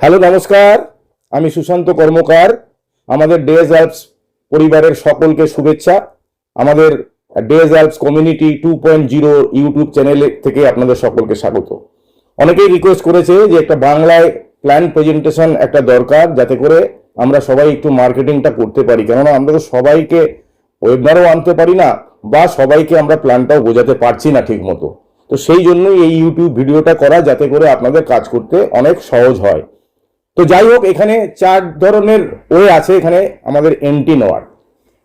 Hello, নমস্কার। আমি সুশান্ত কর্মকার। আমাদের ডেজ অ্যালপস পরিবারের সকলকে শুভেচ্ছা। আমাদের ডেজ Alps community two point zero YouTube channel থেকে আপনাদের সকলকে স্বাগত। অনেকেই রিকোয়েস্ট করেছে যে একটা বাংলায় প্ল্যান প্রেজেন্টেশন একটা দরকার, যাতে করে আমরা সবাই একটু মার্কেটিংটা করতে পারি। কেননা আমরা তো সবাইকে ওয়েবনারও আনতে পারি না, বা সবাইকে আমরা প্ল্যানটাও বোঝাতে পারছি না ঠিক মতো তো সেই জন্যই এই ইউটিউব ভিডিওটা করা, যাতে করে আপনাদের কাজ করতে অনেক সহজ হয়। তো যাই হোক, এখানে চার ধরনের ওয়ে আছে, এখানে আমাদের এন্টি নেওয়ার।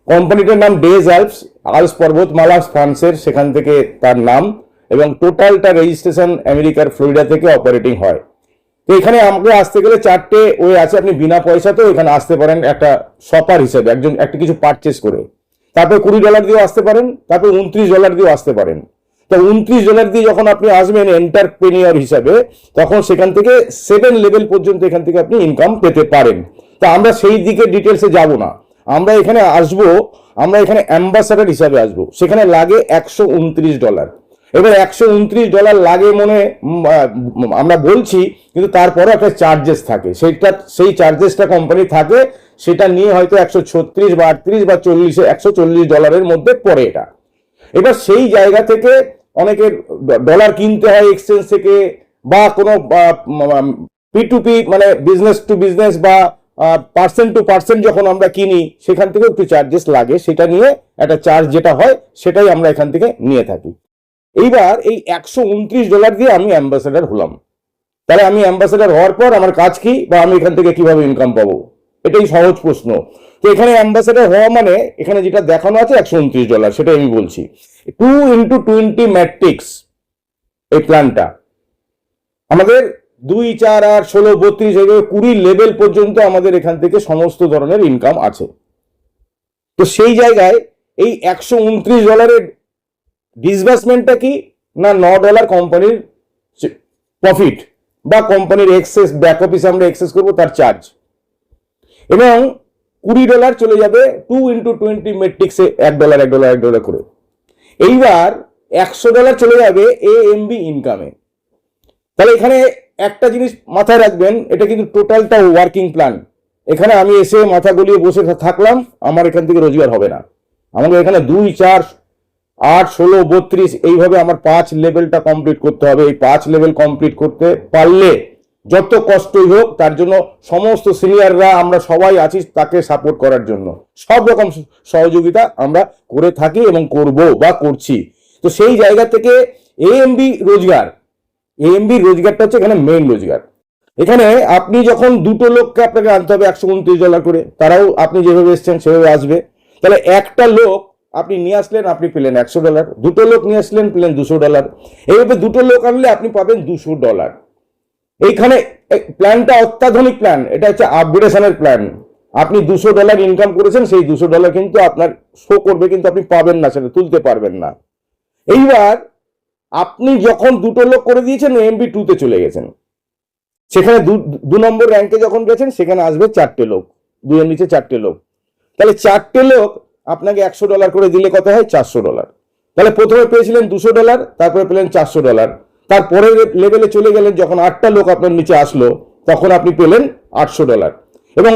কোম্পানিটার নাম ডেজ অ্যালপস আলস পর্বতমালা, ফ্রান্সের, সেখান থেকে তার নাম, এবং টোটালটা রেজিস্ট্রেশন আমেরিকার ফ্লোরিডা থেকে অপারেটিং হয়। তো এখানে আমাকে আসতে গেলে চারটে ওয়ে আছে, আপনি বিনা পয়সাতেও এখানে আসতে পারেন একটা শপার হিসেবে, একজন, একটা কিছু পারচেস করে। তারপর কুড়ি ডলার দিয়েও আসতে পারেন, তারপর উনত্রিশ ডলার দিয়েও আসতে পারেন। তো উনত্রিশ ডলার দিয়ে যখন আপনি আসবেন এন্টারপ্রেনিয়র হিসাবে, তখন সেখান থেকে সেভেন লেভেল পর্যন্ত এখান থেকে আপনি ইনকাম পেতে পারেন। তা আমরা সেই দিকে ডিটেলসে যাব না। আমরা এখানে আসব, আমরা এখানে অ্যাম্বাসাডার হিসাবে আসব। সেখানে লাগে একশো উনত্রিশ ডলার এবার একশো উনত্রিশ ডলার লাগে মনে আমরা বলছি, কিন্তু তারপরে একটা চার্জেস থাকে। সেইটা সেই চার্জেসটা কোম্পানি থাকে, সেটা নিয়ে হয়তো একশো ছত্রিশ বা আটত্রিশ বা চল্লিশে, একশো চল্লিশ ডলারের মধ্যে পড়ে এটা। এবার সেই জায়গা থেকে অনেকের ডলার কিনতে হয় এক্সচেঞ্জ থেকে বা কোনো পি টু পি মানে বিজনেস টু বিজনেস বা পার্সেন্ট টু পার্সেন্ট যখন আমরা কিনি, সেখান থেকেও একটু চার্জেস লাগে। সেটা নিয়ে একটা চার্জ যেটা হয়, সেটাই আমরা এখান থেকে নিয়ে থাকি। এইবার এই একশো উনত্রিশ ডলার দিয়ে আমি অ্যাম্বাসেডার হলাম। তাহলে আমি অ্যাম্বাসেডার হওয়ার পর আমার কাজ কি বা আমি এখান থেকে কীভাবে ইনকাম পাবো? এটাই সহজ প্রশ্ন। তো এখানে অ্যাম্বাসেডার হওয়া মানে এখানে যেটা দেখানো আছে একশো উনত্রিশ ডলার সেটাই আমি বলছি। টু ইন্টু টোয়েন্টি ম্যাট্রিক্স এই প্ল্যানটা আমাদের দুই, চার, আট, ষোলো, বত্রিশ এইভাবে কুড়ি লেভেল পর্যন্ত আমাদের এখান থেকে সমস্ত ধরনের ইনকাম আছে। তো সেই জায়গায় এই একশো উনত্রিশ ডলারের ডিসবার্সমেন্টটা কি না ন ডলার কোম্পানির প্রফিট বা কোম্পানির এক্সেস ব্যাক অফিসে আমরা এক্সেস করব তার চার্জ এবং কুড়ি ডলার চলে যাবে টু ইন্টু টোয়েন্টি মেট্রিক্সে এক ডলার এক ডলার এক ডলার করে। এইবার একশো ডলার চলে যাবে এ এম বি ইনকামে তাহলে এখানে একটা জিনিস মাথায় রাখবেন, এটা কিন্তু টোটালটা ওয়ার্কিং প্ল্যান এখানে আমি এসে মাথা গলিয়ে বসে থাকলাম, আমার এখান থেকে রোজগার হবে না। আমাকে এখানে দুই, চার, আট, ষোলো, বত্রিশ, এইভাবে আমার পাঁচ লেভেলটা কমপ্লিট করতে হবে। এই পাঁচ লেভেল কমপ্লিট করতে পারলে যত কষ্টই হোক, তার জন্য সমস্ত সিনিয়ররা, আমরা সবাই আছি তাকে সাপোর্ট করার জন্য। সব রকম সহযোগিতা আমরা করে থাকি এবং করব বা করছি। তো সেই জায়গা থেকে এএমবি রোজগার। এএমবি রোজগারটা হচ্ছে এখানে মেইন রোজগার। এখানে আপনি যখন দুটো লোককে আপনাকে আনতে হবে একশো উনত্রিশ ডলার করে, তারাও আপনি যেভাবে এসছেন সেভাবে আসবে। তাহলে একটা লোক আপনি নিয়ে আসলেন, আপনি পেলেন একশো ডলার দুটো লোক নিয়ে আসলেন, পেলেন দুশো ডলার এইভাবে দুটো লোক আনলে আপনি পাবেন দুশো ডলার এইখানে প্ল্যানটা অত্যাধুনিক প্ল্যান এটা হচ্ছে আপগ্রেডেশনের প্ল্যান আপনি দুশো ডলার ইনকাম করেছেন, সেই দুশো ডলার কিন্তু আপনার শো করবে, কিন্তু আপনি পাবেন না, সেটা তুলতে পারবেন না। এইবার আপনি যখন দুটো লোক করে দিয়েছেন এমবি টুতে চলে গেছেন। সেখানে দু নম্বর র্যাঙ্কে যখন গেছেন, সেখানে আসবে চারটে লোক। দুইয়ের নিচে চারটে লোক। তাহলে চারটে লোক আপনাকে একশো ডলার করে দিলে কত হয়? চারশো ডলার তাহলে প্রথমে পেয়েছিলেন দুশো ডলার তারপরে পেলেন চারশো ডলার তারপরের লেভেলে চলে গেলেন, যখন আটটা লোক আপনার নিচে আসলো, তখন আপনি পেলেন আটশো ডলার এবং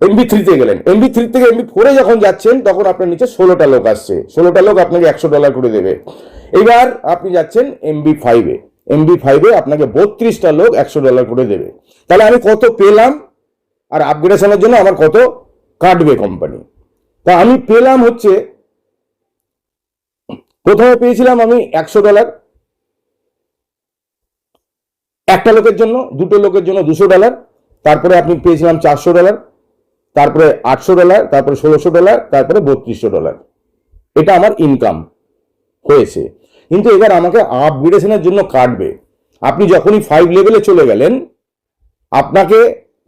এমবি থ্রিতে গেলেন। এমবি থ্রি থেকে এমবি ফোরে যখন যাচ্ছেন, তখন আপনার নিচে ষোলোটা লোক আসছে। ষোলোটা লোক আপনাকে একশো ডলার করে দেবে। এবার আপনি যাচ্ছেন এমবি ফাইভে এমবি ফাইভে আপনাকে বত্রিশটা লোক একশো ডলার করে দেবে। তাহলে আমি কত পেলাম? আর আপগ্রেডেশনের জন্য আমার কত কাটবে কোম্পানি তা আমি পেলাম হচ্ছে, প্রথমে পেয়েছিলাম আমি একশো ডলার একটা লোকের জন্য, দুটো লোকের জন্য দুশো ডলার, তারপরে আপনি পেয়েছিলাম চারশো ডলার, তারপরে আটশো ডলার, তারপরে ষোলোশো ডলার, তারপরে বত্রিশশো ডলার। এটা আমার ইনকাম হয়েছে। কিন্তু এবার আমাকে আপগ্রেডেশনের জন্য কাটবে। আপনি যখনই ফাইভ লেভেলে চলে গেলেন, আপনাকে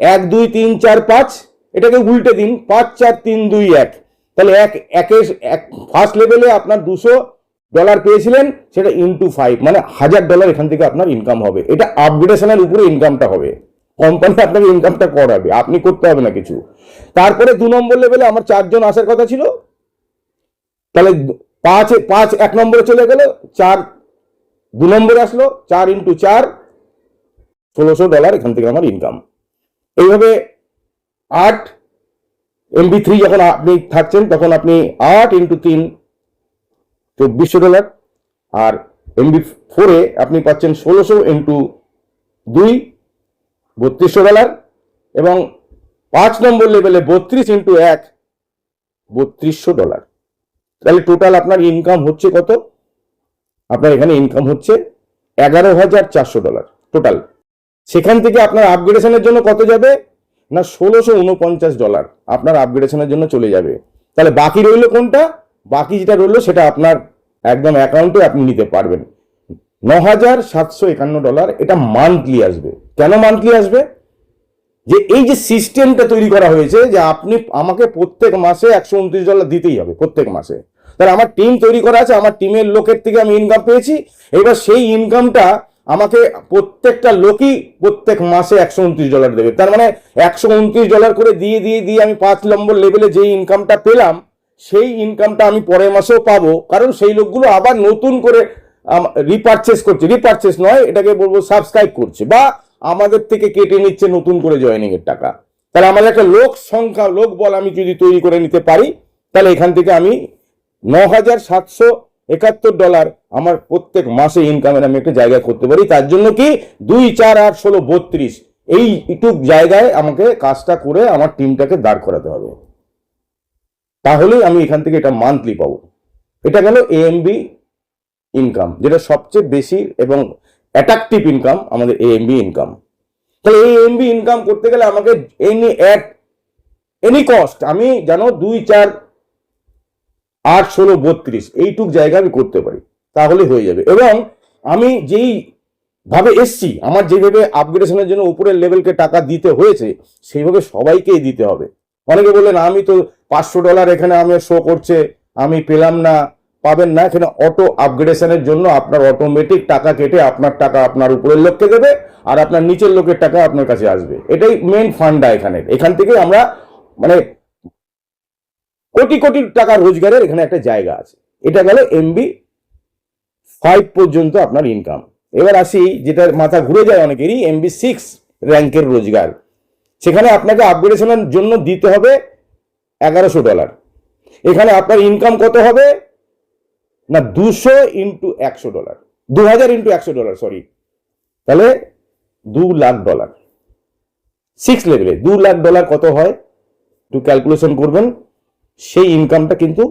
এক, দুই, তিন, চার, পাঁচ, এটাকে উল্টে দিন, পাঁচ, চার, তিন, দুই, এক। তাহলে এক, একের, এক ফার্স্ট লেভেলে আপনার দুশো ডলার পেয়েছিলেন, সেটা ইন্টু ফাইভ মানে হাজার ডলার এখান থেকে আপনার ইনকাম হবে। এটা আপগ্রেডেশনের উপরে ইনকামটা হবে। কোম্পানি আপনাকে ইনকামটা করাবে, আপনি করতে হবে না কিছু। তারপরে দু নম্বর লেভেলে আমার চারজন আসার কথা ছিল। তাহলে পাঁচ পাঁচ এক নম্বরে চলে গেল, চার দু নম্বরে আসলো, চার ইন্টু চার, ষোলোশো ডলার এখান থেকে আমার ইনকাম এইভাবে আট এমবি থ্রি যখন আপনি থাকছেন, তখন আপনি আট ইন্টু তিন চব্বিশশো ডলার আর এমবি ফোরে আপনি পাচ্ছেন ষোলোশো ইন্টু দুই, বত্রিশশো ডলার এবং পাঁচ নম্বর লেভেলে বত্রিশ ইন্টু এক, বত্রিশশো ডলার। তাহলে টোটাল আপনার ইনকাম হচ্ছে কত? আপনার এখানে ইনকাম হচ্ছে এগারো হাজার চারশো ডলার টোটাল সেখান থেকে আপনার আপগ্রেডেশনের জন্য কত যাবে? না, ষোলোশো উনপঞ্চাশ ডলার আপনার আপগ্রেডেশনের জন্য চলে যাবে। তাহলে বাকি রইল কোনটা? বাকি যেটা রইল সেটা আপনার একদম অ্যাকাউন্টে আপনি নিতে পারবেন। ন হাজার সাতশো একান্ন ডলার এটা মান্থলি আসবে। কেন মান্থলি আসবে? যে এই যে সিস্টেমটা তৈরি করা হয়েছে, যে আপনি আমাকে প্রত্যেক মাসে একশো উনত্রিশ ডলার দিতেই হবে, প্রত্যেক মাসে। তাহলে আমার টিম তৈরি করা আছে, আমার টিমের লোকের থেকে আমি ইনকাম পেয়েছি। এবার সেই ইনকামটা আমাকে প্রত্যেকটা লোকই প্রত্যেক মাসে একশো উনত্রিশ ডলার দেবে। তার মানে একশো উনত্রিশ ডলার করে দিয়ে দিয়ে দিয়ে আমি পাঁচ নম্বর লেভেলে যে ইনকামটা পেলাম সেই ইনকামটা আমি পরের মাসেও পাবো। কারণ সেই লোকগুলো আবার নতুন করে রিপারচেস করছে। রিপারচেস নয়, এটাকে বলব সাবস্ক্রাইব করছে বা আমাদের থেকে কেটে নিচ্ছে নতুন করে জয়েনিং এর টাকা। তাহলে আমাদের একটা লোক সংখ্যা, লোক বল আমি যদি তৈরি করে নিতে পারি, তাহলে এখান থেকে আমি ন হাজার সাতশো একাত্তর ডলার আমার প্রত্যেক মাসে ইনকামের আমি একটা জায়গা করতে পারি। তার জন্য কি? দুই, চার, আট, ষোলো, বত্রিশ, এই একটু জায়গায় আমাকে কাজটা করে আমার টিমটাকে দাঁড় করাতে হবে। তাহলেই আমি এখান থেকে এটা মান্থলি পাবো। এটা গেল এএমবি ইনকাম যেটা সবচেয়ে বেশি এবং অ্যাট্রাকটিভ ইনকাম আমাদের এএমবি ইনকাম তাহলে এই এমবি ইনকাম করতে গেলে আমাকে এনি অ্যাট এনি কস্ট আমি জানো দুই, চার, আট, ষোলো, বত্রিশ, এইটুক জায়গা আমি করতে পারি। তাহলে হয়ে যাবে। এবং আমি যেই ভাবে এসছি, আমার যেভাবে আপগ্রেডেশনের জন্য উপরের লেভেলকে টাকা দিতে হয়েছে, সেইভাবে সবাইকেই দিতে হবে। অনেকে বললেন, আমি তো পাঁচশো ডলার এখানে আমি শো করছে, আমি পেলাম না। পাবেন না, এখানে অটো আপগ্রেডেশনের জন্য আপনার অটোমেটিক টাকা কেটে আপনার টাকা আপনার উপরের লোককে দেবে আর আপনার নিচের লোকের টাকা আপনার কাছে আসবে। এটাই মেন ফান্ডা এখানে। এখান থেকে আমরা মানে কোটি কোটি টাকা রোজগারের এখানে একটা জায়গা আছে। এটা গেল এমবি ফাইভ পর্যন্ত আপনার ইনকাম এবার আসি, যেটার মাথা ঘুরে যায় অনেকেরই এমবি সিক্স র্যাঙ্কের রোজগার। সেখানে আপনাকে আপগ্রেডেশনের জন্য দিতে হবে এগারোশো ডলার এখানে আপনার ইনকাম কত হবে? না, দুশো ইন্টু একশো ডলার দু হাজার ইন্টু একশো ডলার সরি তাহলে দু লাখ ডলার সিক্স লেভেলে দু লাখ ডলার কত হয়? একটু ক্যালকুলেশন করবেন। সেই ইনকামটা কিন্তু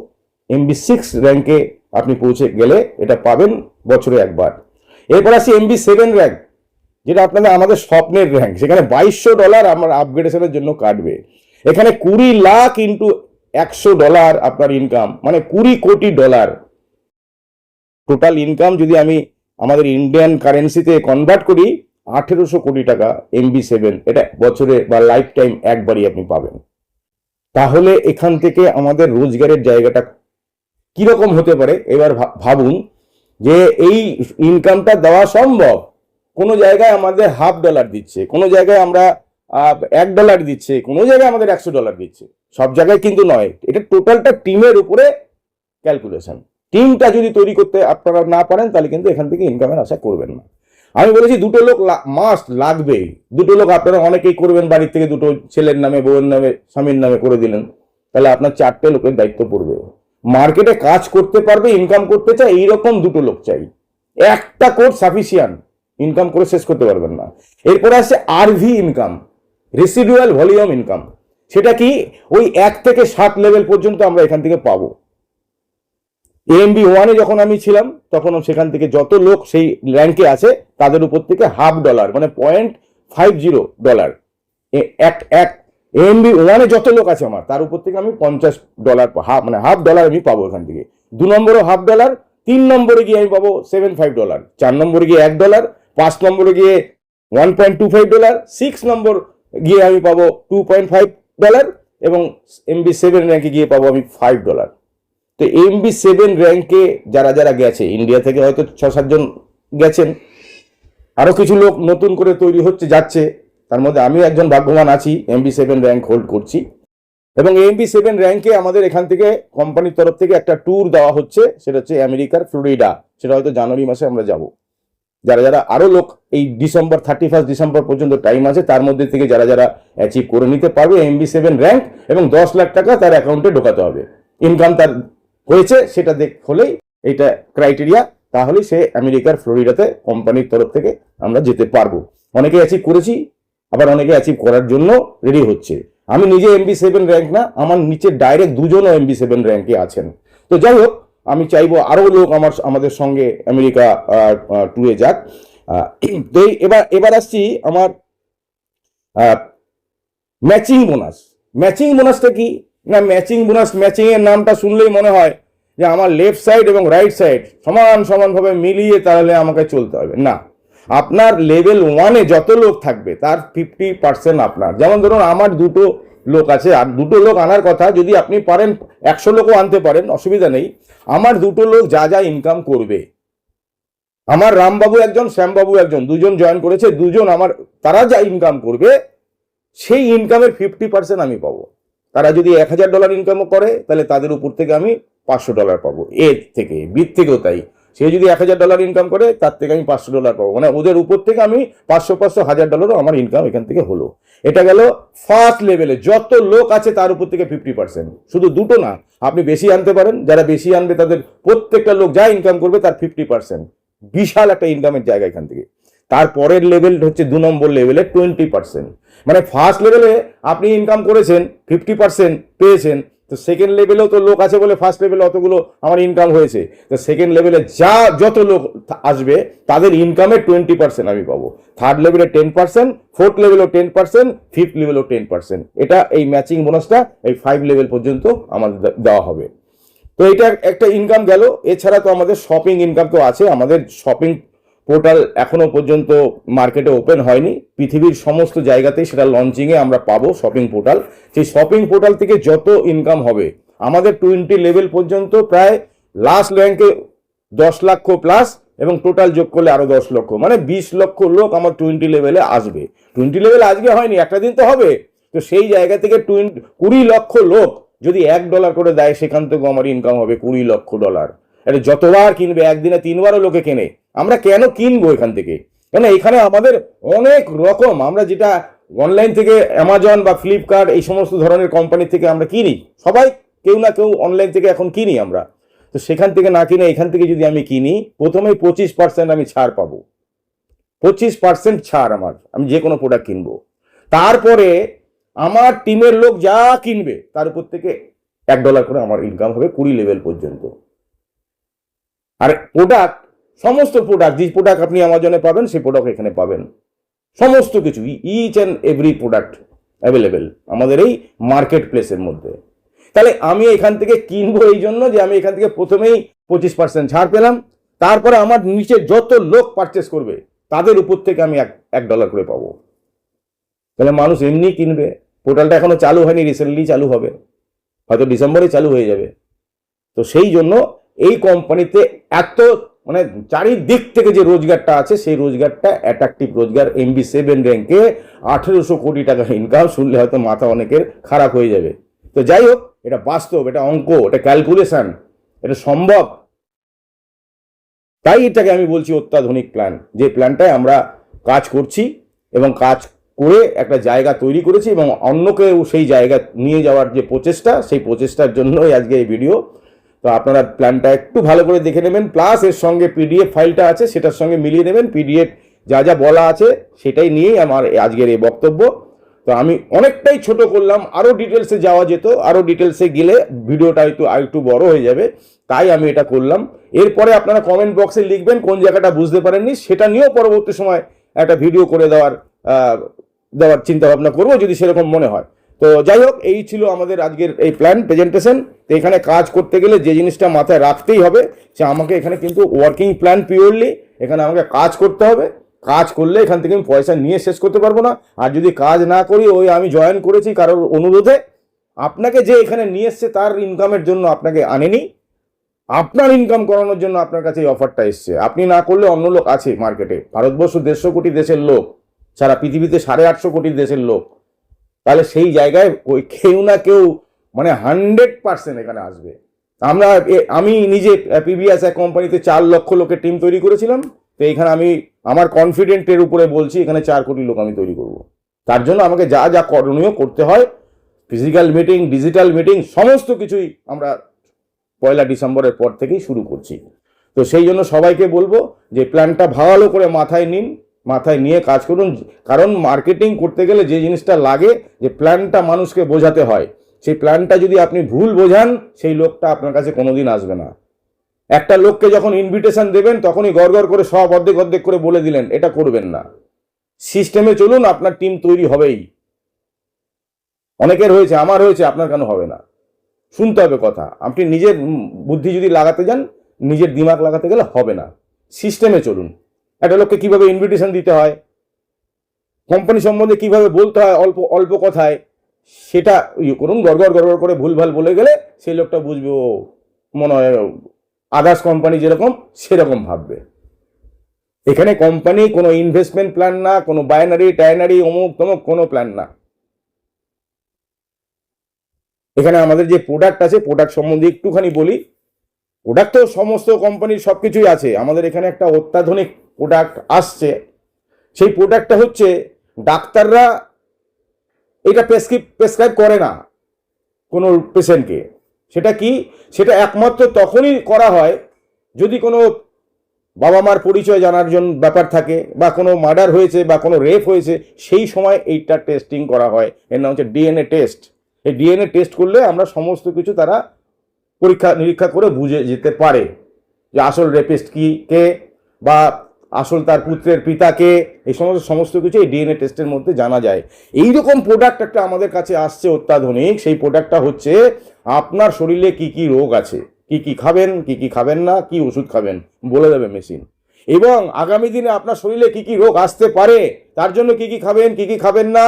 এমবি সিক্স র্যাঙ্কে আপনি পৌঁছে গেলে এটা পাবেন বছরে একবার। এরপর আসি এমবি সেভেন র্যাঙ্ক যেটা আপনাদের আমাদের স্বপ্নের র্যাঙ্ক সেখানে বাইশশো ডলার আমার আপগ্রেডেশনের জন্য কাটবে। এখানে কুড়ি লাখ ইন্টু একশো ডলার আপনার ইনকাম মানে কুড়ি কোটি ডলার টোটাল ইনকাম যদি আমি আমাদের ইন্ডিয়ান কারেন্সিতে কনভার্ট করি, আঠেরোশো কোটি টাকা এমবি সেভেন এটা বছরে বা লাইফ টাইম একবারই আপনি পাবেন। তাহলে এখান থেকে আমাদের রোজগারের জায়গাটা কীরকম হতে পারে? এবার ভাবুন যে এই ইনকামটা দেওয়া সম্ভব? কোনো জায়গায় আমাদের হাফ ডলার দিচ্ছে, কোনো জায়গায় আমরা এক ডলার দিচ্ছে, কোনো জায়গায় আমাদের একশো ডলার দিচ্ছে। সব জায়গায় কিন্তু নয়। এটা টোটালটা টিমের উপরে ক্যালকুলেশন। টিমটা যদি তৈরি করতে আপনারা না পারেন, তাহলে কিন্তু এখান থেকে ইনকামের আশা করবেন না। আমি বলেছি দুটো লোক মাস্ট লাগবেই দুটো লোক আপনারা অনেকেই করবেন, বাড়ির থেকে দুটো ছেলের নামে, বউয়ের নামে, স্বামীর নামে করে দিলেন। তাহলে আপনার চারটে লোকের দায়িত্ব পড়বে। মার্কেটে কাজ করতে পারবে ইনকাম করতে চায়, এইরকম দুটো লোক চাই। একটা কোর্স সাফিসিয়ান ইনকাম করে শেষ করতে পারবেন না। এরপরে আসছে RV income residual volume income সেটা কি? ওই এক থেকে সাত লেভেল পর্যন্ত আমরা এখান থেকে পাবো। এমবি ওয়ানে যখন আমি ছিলাম, তখন সেখান থেকে যত লোক সেই র্যাঙ্কে আছে, তাদের উপর থেকে হাফ ডলার মানে পয়েন্ট ফাইভ জিরো ডলার এক এক এমবি ওয়ানে যত লোক আছে আমার, তার উপর থেকে আমি পঞ্চাশ ডলার হাফ মানে হাফ ডলার আমি পাবো এখান থেকে। দু নম্বরও হাফ ডলার তিন নম্বরে গিয়ে আমি পাবো সেভেন ফাইভ ডলার চার নম্বরে গিয়ে এক ডলার পাঁচ নম্বরে গিয়ে one point two five dollar six নম্বর গিয়ে আমি পাবো টু পয়েন্ট ফাইভ ডলার এবং এমবি সেভেন র্যাঙ্কে গিয়ে পাবো আমি ফাইভ ডলার তো এমবি সেভেন র্যাঙ্কে যারা যারা গেছে ইন্ডিয়া থেকে হয়তো ছ সাতজন গেছেন আরও কিছু লোক নতুন করে তৈরি হচ্ছে, যাচ্ছে, তার মধ্যে আমিও একজন ভাগ্যবান আছি এমবি সেভেন র্যাঙ্ক হোল্ড করছি। এবং এমবি সেভেন র্যাঙ্কে আমাদের এখান থেকে কোম্পানির তরফ থেকে একটা ট্যুর দেওয়া হচ্ছে, সেটা হচ্ছে আমেরিকার ফ্লোরিডা, সেটা হয়তো জানুয়ারি মাসে আমরা যাব। যারা যারা আরও লোক এই ডিসেম্বর থার্টি ফার্স্ট ডিসেম্বর পর্যন্ত টাইম আছে, তার মধ্যে থেকে যারা যারা অ্যাচিভ করে নিতে পারবে এমবি সেভেন র্যাঙ্ক এবং দশ লাখ টাকা তার অ্যাকাউন্টে ঢোকাতে হবে। ইনকাম তার হয়েছে, সেটা দেখ হলেই এইটা ক্রাইটেরিয়া তাহলেই সে আমেরিকার ফ্লোরিডাতে কোম্পানির তরফ থেকে আমরা যেতে পারব। অনেকে অ্যাচিভ করেছি, আবার অনেকে অ্যাচিভ করার জন্য রেডি হচ্ছে। আমি নিজে এমবি সেভেন র্যাঙ্ক না, আমার নিচে ডাইরেক্ট দুজনও এমবি সেভেন র্যাঙ্কে আছেন। তো যাই হোক আমি চাইব আরও লোক আমার, আমাদের সঙ্গে আমেরিকা ট্যুরে যাক। তো এবার এবার আসছি আমার ম্যাচিং বোনাস ম্যাচিং বোনাসটা কি? না ম্যাচিং বোনাস ম্যাচিংয়ের নামটা শুনলেই মনে হয় যে আমার লেফট সাইড এবং রাইট সাইড সমান, সমানভাবে মিলিয়ে তাহলে আমাকে চলতে হবে। না, আপনার লেভেল ওয়ানে যত লোক থাকবে, তার ফিফটি পার্সেন্ট আপনার। যেমন ধরুন, আমার দুটো লোক আছে, আর দুটো লোক আনার কথা, যদি আপনি পারেন, একশো লোকও আনতে পারেন, অসুবিধা নেই। আমার দুটো লোক যা যা ইনকাম করবে। আমার রামবাবু একজন, শ্যামবাবু একজন, দুজন জয়েন করেছে, দুজন আমার, তারা যা ইনকাম করবে, সেই ইনকামের ফিফটি পার্সেন্ট আমি পাবো। তারা যদি এক হাজার ডলার ইনকামও করে, তাহলে তাদের উপর থেকে আমি পাঁচশো ডলার পাবো। এর থেকে বির থেকেও তাই। সে যদি এক হাজার ডলার ইনকাম করে, তার থেকে আমি পাঁচশো ডলার পাবো। মানে ওদের উপর থেকে আমি পাঁচশো পাঁচশো, হাজার ডলারও আমার ইনকাম এখান থেকে হলো। এটা গেল ফার্স্ট লেভেলে যত লোক আছে, তার উপর থেকে ফিফটি পার্সেন্ট শুধু দুটো না, আপনি বেশি আনতে পারেন। যারা বেশি আনবে, তাদের প্রত্যেকটা লোক যা ইনকাম করবে, তার ফিফটি পার্সেন্ট বিশাল একটা ইনকামের জায়গা এখান থেকে। তারপরের লেভেল হচ্ছে দু নম্বর লেভেলে টোয়েন্টি পার্সেন্ট মানে ফার্স্ট লেভেলে আপনি ইনকাম করেছেন ফিফটি পার্সেন্ট পেয়েছেন তো সেকেন্ড লেভেলেও তো লোক আছে বলে ফার্স্ট লেভেলে অতগুলো আমার ইনকাম হয়েছে। তো সেকেন্ড লেভেলে যা, যত লোক আসবে, তাদের ইনকামের টোয়েন্টি পার্সেন্ট আমি পাবো। থার্ড লেভেলে টেন পার্সেন্ট ফোর্থ লেভেলেও টেন পার্সেন্ট ফিফথ লেভেলেও টেন পার্সেন্ট এটা এই ম্যাচিং বোনাসটা এই ফাইভ লেভেল পর্যন্ত আমাদের দেওয়া হবে। তো এটা একটা ইনকাম গেল। এছাড়া তো আমাদের শপিং ইনকাম তো আছে। আমাদের শপিং পোর্টাল এখনও পর্যন্ত মার্কেটে ওপেন হয়নি। পৃথিবীর সমস্ত জায়গাতেই সেটা লঞ্চিংয়ে আমরা পাবো শপিং পোর্টাল। সেই শপিং পোর্টাল থেকে যত ইনকাম হবে, আমাদের টোয়েন্টি লেভেল পর্যন্ত প্রায় লাস্ট র্যাঙ্কে দশ লক্ষ প্লাস এবং টোটাল যোগ করলে আরও দশ লক্ষ। মানে বিশ লক্ষ লোক আমার টোয়েন্টি লেভেলে আসবে। টোয়েন্টি লেভেল আজকে হয়নি, একটা দিন তো হবে। তো সেই জায়গা থেকে টোয়েন্টি কুড়ি লক্ষ লোক যদি এক ডলার করে দেয়, সেখান থেকেও আমার ইনকাম হবে কুড়ি লক্ষ ডলার এটা যতবার কিনবে, একদিনে তিনবারও লোকে কেনে। আমরা কেন কিনবো এখান থেকে? কেন এখানে আমাদের অনেক রকম, আমরা যেটা অনলাইন থেকে অ্যামাজন বা ফ্লিপকার্ট এই সমস্ত ধরনের কোম্পানি থেকে আমরা কিনি। সবাই কেউ না কেউ অনলাইন থেকে এখন কিনি আমরা। তো সেখান থেকে না কিনে এখান থেকে যদি আমি কিনি, প্রথমেই পঁচিশ পার্সেন্ট আমি ছাড় পাবো। পঁচিশ পার্সেন্ট ছাড় আমার, আমি যে কোনো প্রোডাক্ট কিনবো। তারপরে আমার টিমের লোক যা কিনবে, তার উপর থেকে এক ডলার করে আমার ইনকাম হবে কুড়ি লেভেল পর্যন্ত। আর প্রোডাক্ট সমস্ত প্রোডাক্ট যে প্রোডাক্ট আপনি আমাজনে পাবেন, সেই প্রোডাক্ট এখানে পাবেন। সমস্ত কিছু each and every product available আমাদের এই মার্কেট প্লেসের মধ্যে। তাহলে আমি এখান থেকে কিনবো এই জন্য যে আমি এখান থেকে প্রথমেই পঁচিশ পার্সেন্ট ছাড় পেলাম, তারপরে আমার নিচে যত লোক পারচেস করবে, তাদের উপর থেকে আমি এক এক ডলার করে পাবো। তাহলে মানুষ এমনি কিনবে। পোর্টালটা এখনও চালু হয়নি রিসেন্টলি চালু হবে। হয়তো ডিসেম্বরে চালু হয়ে যাবে। তো সেই জন্য এই কোম্পানিতে এত মানে চারিদিক থেকে যে রোজগারটা আছে, সেই রোজগারটা অ্যাট্রাকটিভ রোজগার এমবি সেভেন র্যাঙ্কে আঠেরোশো কোটি টাকা ইনকাম শুনলে হয়তো মাথা অনেকের খারাপ হয়ে যাবে। তো যাই হোক, এটা বাস্তব, এটা অঙ্ক, এটা ক্যালকুলেশন এটা সম্ভব। তাই এটাকে আমি বলছি অত্যাধুনিক প্ল্যান যে প্ল্যানটায় আমরা কাজ করছি এবং কাজ করে একটা জায়গা তৈরি করেছি এবং অন্যকেও সেই জায়গা নিয়ে যাওয়ার যে প্রচেষ্টা, সেই প্রচেষ্টার জন্যই আজকে এই ভিডিও তো আপনারা প্ল্যানটা একটু ভালো করে দেখে নেবেন, প্লাস এর সঙ্গে পিডিএফ ফাইলটা আছে, সেটার সঙ্গে মিলিয়ে নেবেন পিডিএফ যা যা বলা আছে সেটাই নিয়েই আমার আজকের এই বক্তব্য। তো আমি অনেকটাই ছোট করলাম আরও ডিটেলসে যাওয়া যেত আরও ডিটেলসে গেলে ভিডিওটা একটু, আর একটু বড় হয়ে যাবে, তাই আমি এটা করলাম। এরপরে আপনারা কমেন্ট বক্সে লিখবেন কোন জায়গাটা বুঝতে পারেননি, সেটা নিয়েও পরবর্তী সময় একটা ভিডিও করে দেওয়ার দেওয়ার চিন্তা ভাবনা করব, যদি সেরকম মনে হয়। তো যাই হোক, এই ছিল আমাদের আজকের এই প্ল্যান প্রেজেন্টেশন তো এখানে কাজ করতে গেলে যে জিনিসটা মাথায় রাখতেই হবে সে আমাকে এখানে কিন্তু ওয়ার্কিং প্ল্যান পিওরলি এখানে আমাকে কাজ করতে হবে। কাজ করলে এখান থেকে আমি পয়সা নিয়ে শেষ করতে পারব না। আর যদি কাজ না করি, ওই আমি জয়েন করেছি কারোর অনুরোধে। আপনাকে যে এখানে নিয়ে এসছে, তার ইনকামের জন্য আপনাকে আনেনি। আপনার ইনকাম করানোর জন্য আপনার কাছে এই অফারটা এসছে। আপনি না করলে অন্য লোক আছে মার্কেটে ভারতবর্ষ দেড়শো কোটি দেশের লোক, সারা পৃথিবীতে সাড়ে আটশো কোটি দেশের লোক। তাহলে সেই জায়গায় ওই কেউ না কেউ মানে হান্ড্রেড পার্সেন্ট এখানে আসবে। আমরা আমি নিজে পিবিএস এক কোম্পানিতে চার লক্ষ লোকের টিম তৈরি করেছিলাম, তো এখানে আমি আমার কনফিডেন্টের উপরে বলছি, এখানে চার কোটি লোক আমি তৈরি করব। তার জন্য আমাকে যা যা করণীয় করতে হয় ফিজিক্যাল মিটিং ডিজিটাল মিটিং সমস্ত কিছুই আমরা পয়লা ডিসেম্বরের পর থেকেই শুরু করছি। তো সেই জন্য সবাইকে বলব যে প্ল্যানটা ভালো করে মাথায় নিন মাথায় নিয়ে কাজ করুন। কারণ মার্কেটিং করতে গেলে যে জিনিসটা লাগে, যে প্ল্যানটা মানুষকে বোঝাতে হয়, সেই প্ল্যানটা যদি আপনি ভুল বোঝান, সেই লোকটা আপনার কাছে কোনোদিন আসবে না। একটা লোককে যখন ইনভিটেশন দেবেন, তখনই গড় গড় করে সব অর্ধেক অর্ধেক করে বলে দিলেন, এটা করবেন না। সিস্টেমে চলুন, আপনার টিম তৈরি হবেই। অনেকের হয়েছে, আমার হয়েছে, আপনার কেন হবে না? শুনতে হবে কথা। আপনি নিজের বুদ্ধি যদি লাগাতে যান, নিজের দিমাগ লাগাতে গেলে হবে না। সিস্টেমে চলুন। একটা লোককে কীভাবে ইনভিটেশন দিতে হয় কোম্পানি সম্বন্ধে কীভাবে বলতে হয় অল্প অল্প কথায়, সেটা ইয়ে করুন, গড়গড় গড়গড় করে ভুলভাল বলে গেলে সেই লোকটা বুঝবে, ও মনে হয় আদার্স কোম্পানি যেরকম, সেরকম ভাববে। এখানে কোম্পানি কোনো ইনভেস্টমেন্ট প্ল্যান না, কোনো বায়নারি টায়নারি অমুক তমুক কোনো প্ল্যান না। এখানে আমাদের যে প্রোডাক্ট আছে প্রোডাক্ট সম্বন্ধে একটুখানি বলি। প্রোডাক্ট তো সমস্ত কোম্পানির সব কিছুই আছে। আমাদের এখানে একটা অত্যাধুনিক প্রোডাক্ট আসছে, সেই প্রোডাক্টটা হচ্ছে ডাক্তাররা এটা প্রেসক্রিপ প্রেসক্রাইব করে না কোনো পেশেন্টকে সেটা কি? সেটা একমাত্র তখনই করা হয় যদি কোনো বাবা মার পরিচয় জানার জন্য ব্যাপার থাকে বা কোনো মার্ডার হয়েছে বা কোনো রেপ হয়েছে, সেই সময় এইটা টেস্টিং করা হয়। এর নাম হচ্ছে ডিএনএ টেস্ট এই ডিএনএ টেস্ট করলে আমরা সমস্ত কিছু তারা পরীক্ষা নিরীক্ষা করে বুঝে যেতে পারে যে আসল রেপিস্ট কি, কে বা আসল তার পুত্রের পিতাকে, এই সমস্ত সমস্ত কিছু এই ডিএনএ টেস্টের মধ্যে জানা যায়। এই রকম প্রোডাক্ট একটা আমাদের কাছে আসছে অত্যাধুনিক, সেই প্রোডাক্টটা হচ্ছে আপনার শরীরে কি কি রোগ আছে, কি কি খাবেন, কি কি খাবেন না, কি ওষুধ খাবেন, বলে দেবে মেশিন এবং আগামী দিনে আপনার শরীরে কি কি রোগ আসতে পারে, তার জন্য কি কি খাবেন, কি কি খাবেন না,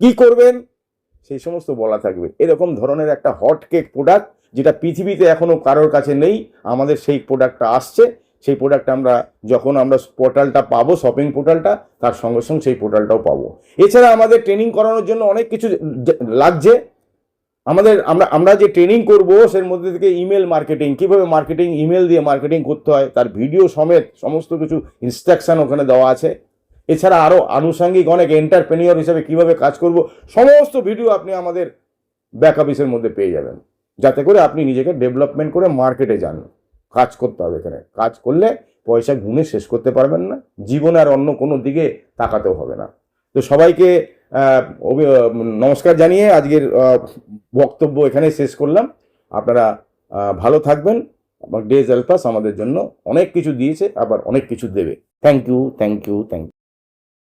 কি করবেন, সেই সমস্ত বলা থাকবে। এরকম ধরনের একটা হট কেক প্রোডাক্ট যেটা পৃথিবীতে এখনও কারোর কাছে নেই, আমাদের সেই প্রোডাক্টটা আসছে। সেই প্রোডাক্ট আমরা যখন আমরা পোর্টালটা পাবো শপিং পোর্টালটা তার সঙ্গে সঙ্গে সেই পোর্টালটাও পাবো। এছাড়া আমাদের ট্রেনিং করানোর জন্য অনেক কিছু লাগছে। আমাদের, আমরা আমরা যে ট্রেনিং করব, সের মধ্যে থেকে ইমেল মার্কেটিং কীভাবে মার্কেটিং ইমেল দিয়ে মার্কেটিং করতে হয়, তার ভিডিও সমেত সমস্ত কিছু ইনস্ট্রাকশন ওখানে দেওয়া আছে। এছাড়া আরও আনুষঙ্গিক অনেক এন্টারপ্রেনিয়র হিসেবে কীভাবে কাজ করব, সমস্ত ভিডিও আপনি আমাদের ব্যাক অফিসের মধ্যে পেয়ে যাবেন। যাতে করে আপনি নিজেকে ডেভেলপমেন্ট করে মার্কেটে যান। কাজ করতে হবে এখানে। কাজ করলে পয়সা গুনে শেষ করতে পারবেন না। জীবন আর অন্য কোনো দিকে তাকাতেও হবে না। তো সবাইকে নমস্কার জানিয়ে আজকের বক্তব্য এখানে শেষ করলাম। আপনারা ভালো থাকবেন। ডেজ অ্যালপাস আমাদের জন্য অনেক কিছু দিয়েছে, আবার অনেক কিছু দেবে। Thank you thank you thank you